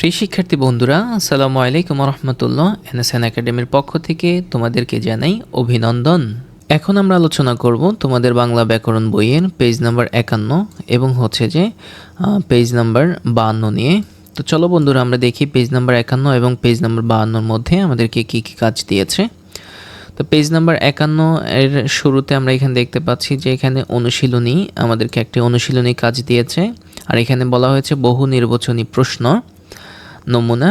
প্রিয় শিক্ষার্থী বন্ধুরা, আসসালামু আলাইকুম রহমতুল্লাহ এনএসএন একাডেমির পক্ষ থেকে তোমাদেরকে জানাই অভিনন্দন। এখন আমরা আলোচনা করব তোমাদের বাংলা ব্যাকরণ বইয়ের পেজ নাম্বার একান্ন এবং হচ্ছে যে পেজ নাম্বার বাহান্ন নিয়ে। তো চলো বন্ধুরা, আমরা দেখি পেজ নাম্বার একান্ন এবং পেজ নাম্বার বাহান্নর মধ্যে আমাদেরকে কী কী কাজ দিয়েছে। তো পেজ নাম্বার একান্ন এর শুরুতে আমরা এখানে দেখতে পাচ্ছি যে, এখানে অনুশীলনী আমাদেরকে একটি অনুশীলনী কাজ দিয়েছে। আর এখানে বলা হয়েছে বহু নির্বাচনী প্রশ্ন। নমুনা।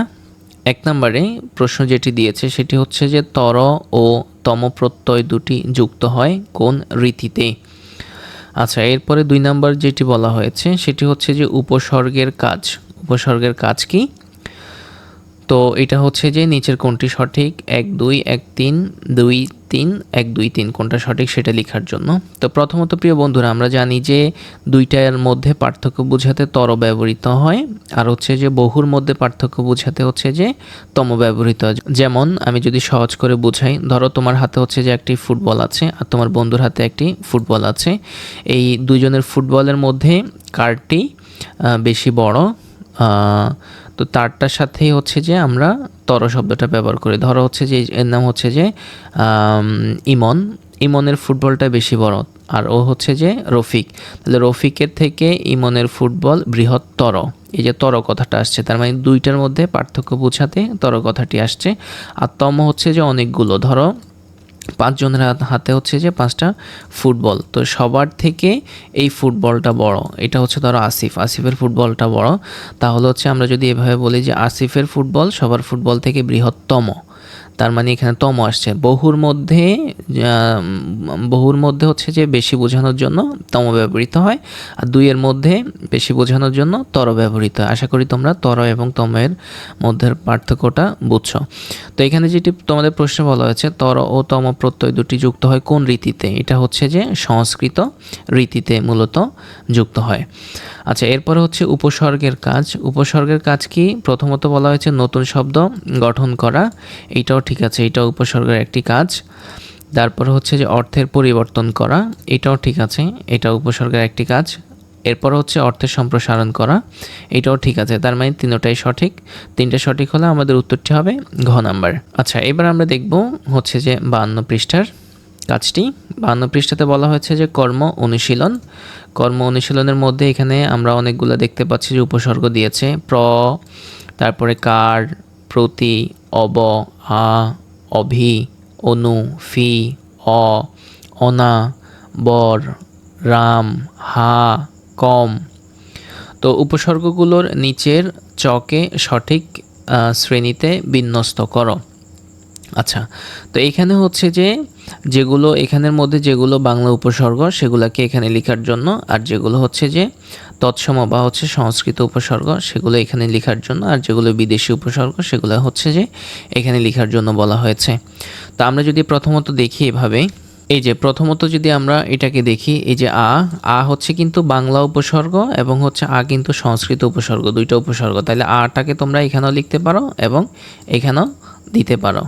এক নম্বরে প্রশ্ন যেটি দিয়েছে সেটি হচ্ছে যে তর ও তম প্রত্যয় দুটি যুক্ত হয় কোন রীতিতে? আচ্ছা এরপরে দুই নম্বর যেটি বলা হয়েছে সেটি হচ্ছে যে উপসর্গের কাজ। উপসর্গের কাজ কি? তো এটা হচ্ছে যে নিচের কোনটি সঠিক? এক, দুই, এক, তিন, দুই, তিন, এক, দুই, তিন কোনটা সঠিক সেটা লেখার জন্য। তো প্রথমত প্রিয় বন্ধুরা, আমরা জানি যে দুইটার মধ্যে পার্থক্য বোঝাতে তর ব্যবহৃত হয়, আর হচ্ছে যে বহুর মধ্যে পার্থক্য বোঝাতে হচ্ছে যে তম ব্যবহৃত যেমন, আমি যদি সহজ করে বুঝাই, ধরো তোমার হাতে হচ্ছে যে একটি ফুটবল আছে, আর তোমার বন্ধুর হাতে একটি ফুটবল আছে। এই দুজনের ফুটবলের মধ্যে কারটি বেশি বড় তো তারটার সাথেই হচ্ছে যে আমরা তর শব্দটা ব্যবহার করি। ধরো হচ্ছে যে, এর নাম হচ্ছে যে ইমন। ইমনের ফুটবলটা বেশি বড় আর ও হচ্ছে যে রফিক। তাহলে রফিকের থেকে ইমনের ফুটবল বৃহত্তর। এই যে তর কথাটা আসছে, তার মানে দুইটার মধ্যে পার্থক্য বোঝাতে তর কথাটি আসছে। আর তম হচ্ছে যে অনেকগুলো। ধরো পাঁচজনের হাতে হচ্ছে যে পাঁচটা ফুটবল। তো সবার থেকে এই ফুটবলটা বড়। এটা হচ্ছে ধরো আসিফ। আসিফের ফুটবলটা বড়। তাহলে হচ্ছে আমরা যদি এভাবে বলি যে আসিফের ফুটবল সবার ফুটবল থেকে বৃহত্তম। তার মানে এখানে তম আসছে। বহুর মধ্যে বহুর মধ্যে হচ্ছে যে বেশি বোঝানোর জন্য তম ব্যবহৃত হয় আর দুইয়ের মধ্যে বেশি বোঝানোর জন্য তর ব্যবহৃত হয়। আশা করি তোমরা তর এবং তমের মধ্যের পার্থক্যটা বুঝছ। তো এখানে যেটি তোমাদের প্রশ্ন বলা হয়েছে, তর ও তম প্রত্যয় দুটি যুক্ত হয় কোন রীতিতে? এটা হচ্ছে যে সংস্কৃত রীতিতে মূলত যুক্ত হয়। আচ্ছা এরপরে হচ্ছে উপসর্গের কাজ। উপসর্গের কাজ কি? প্রথমত বলা হয়েছে নতুন শব্দ গঠন করা। এইটাও ঠিক আছে, এটাও উপসর্গের একটি কাজ। তারপর হচ্ছে যে অর্থের পরিবর্তন করা, এটাও ঠিক আছে এটা উপসর্গের একটি কাজ। এরপর হচ্ছে অর্থের সম্প্রসারণ করা, এটাও ঠিক আছে, তার মানে তিনটাই সঠিক। তিনটে সঠিক হলে আমাদের উত্তরটি হবে ঘ নাম্বার। আচ্ছা এবার আমরা দেখব হচ্ছে যে বান্ন পৃষ্ঠার কাজটি। বান্ন পৃষ্ঠাতে বলা হয়েছে যে কর্ম অনুশীলন। কর্ম অনুশীলনের মধ্যে এখানে আমরা অনেকগুলো দেখতে পাচ্ছি যে উপসর্গ দিয়েছে, প্র, তারপরে কার প্রতি অব আ অভি অনু ফি অ অনা বর রাম হা কম। তো উপসর্গগুলোর নিচের চকে সঠিক শ্রেণীতে বিন্যস্ত করো। আচ্ছা তো এখানে হচ্ছে যে যেগুলো, এখানের মধ্যে যেগুলো বাংলা উপসর্গ, সেগুলোকে এখানে লেখার জন্য, আর যেগুলো হচ্ছে যে তৎসম বা হচ্ছে সংস্কৃত উপসর্গ, সেগুলো এখানে লেখার জন্য, আর যেগুলো বিদেশি উপসর্গ, সেগুলো হচ্ছে যে এখানে লেখার জন্য বলা হয়েছে। তো আমরা যদি প্রথমত দেখি এভাবে, এই যে প্রথমত যদি আমরা এটাকে দেখি, এই যে আ আ হচ্ছে কিন্তু বাংলা উপসর্গ এবং হচ্ছে আ কিন্তু সংস্কৃত উপসর্গ, দুইটা উপসর্গ। তাহলে আটাকে তোমরা এখানেও লিখতে পারো এবং এখানেও দিতে পারো।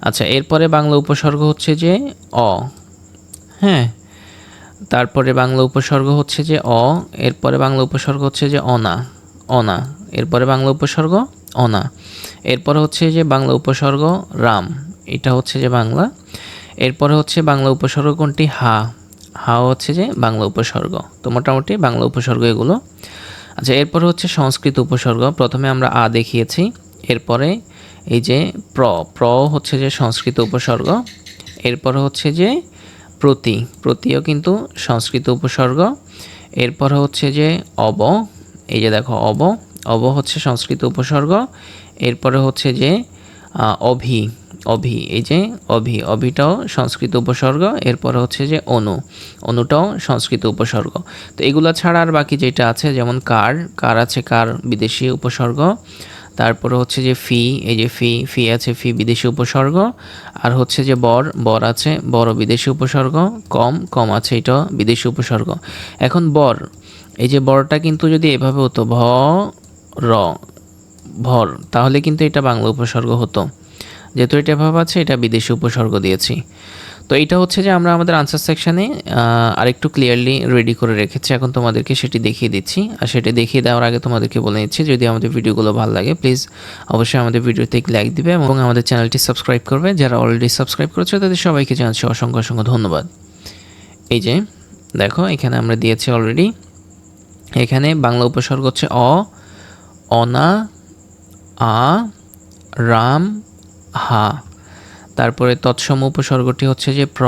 আচ্ছা এরপরে বাংলা উপসর্গ হচ্ছে যে অ। হ্যাঁ তারপরে বাংলা উপসর্গ হচ্ছে যে অ, এরপরে বাংলা উপসর্গ হচ্ছে যে অনা অনা, এরপরে বাংলা উপসর্গ অনা, এরপরে হচ্ছে যে বাংলা উপসর্গ রাম, এটা হচ্ছে যে বাংলা, এরপরে হচ্ছে বাংলা উপসর্গ কোনটি? হা হা হচ্ছে যে বাংলা উপসর্গ, তো মোটামুটি বাংলা উপসর্গ এগুলো। আচ্ছা এরপরে হচ্ছে সংস্কৃত উপসর্গ, প্রথমে আমরা আ দেখিয়েছি। এরপরে এই যে প্র প্র হচ্ছে যে সংস্কৃত উপসর্গ, এরপরে হচ্ছে যে প্রতি, প্রতিও কিন্তু সংস্কৃত উপসর্গ, এরপর হচ্ছে যে অব, এই যে দেখো অব অব হচ্ছে সংস্কৃত উপসর্গ, এরপরে হচ্ছে যে অভি অভি, এই যে অভি, অভিটাও সংস্কৃত উপসর্গ, এরপরে হচ্ছে যে অনু, অনুটাও সংস্কৃত উপসর্গ। তো এগুলো ছাড়া আর বাকি যেটা আছে, যেমন কার কার আছে কার বিদেশি উপসর্গ তারপরে হচ্ছে যে ফি, এই যে ফি ফি আছে ফি বিদেশি উপসর্গ, আর হচ্ছে যে বর বর আছে বড় বিদেশি উপসর্গ, কম কম আছে এটা বিদেশি উপসর্গ। এখন বর, এই যে বরটা কিন্তু যদি এভাবে হতো, ভ, র, ভর, তাহলে কিন্তু এটা বাংলা উপসর্গ হতো। যেহেতু এটা এভাবে আছে, এটা বিদেশি উপসর্গ দিয়েছি। তো এটা হচ্ছে যে আমরা আমাদের আনসার সেকশানে আরেকটু ক্লিয়ারলি রেডি করে রেখেছি। এখন তোমাদেরকে সেটি দেখিয়ে দিচ্ছি। আর সেটি দেখিয়ে দেওয়ার আগে তোমাদেরকে বলে নিচ্ছি, যদি আমাদের ভিডিওগুলো ভালো লাগে প্লিজ অবশ্যই আমাদের ভিডিওতে লাইক দিবে এবং আমাদের চ্যানেলটি সাবস্ক্রাইব করবে। যারা অলরেডি সাবস্ক্রাইব করেছে, তাদের সবাইকে জানাচ্ছি অসংখ্য অসংখ্য ধন্যবাদ। এই যে, দেখো, এখানে আমরা দিয়েছি অলরেডি এখানে বাংলা উপসর্গ হচ্ছে অ, অনা, আ, রাম, হা। তারপরে তৎসম উপসর্গটি হচ্ছে যে প্র,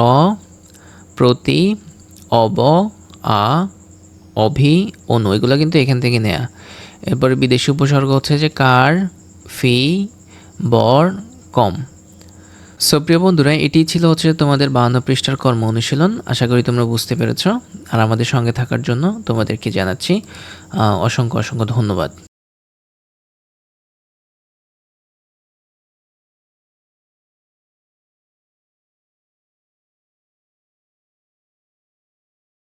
প্রতি, অব, আ, অভি, অনু, এগুলো কিন্তু এখান থেকে নেয়া। এরপরে বিদেশি উপসর্গ হচ্ছে যে কার, ফি, বর, কম। সো প্রিয় বন্ধুরা, এটি ছিল হচ্ছে তোমাদের বাহান্ন পৃষ্ঠার কর্ম অনুশীলন। আশা করি তোমরা বুঝতে পেরেছ। আর আমাদের সঙ্গে থাকার জন্য তোমাদেরকে জানাচ্ছি অসংখ্য অসংখ্য ধন্যবাদ।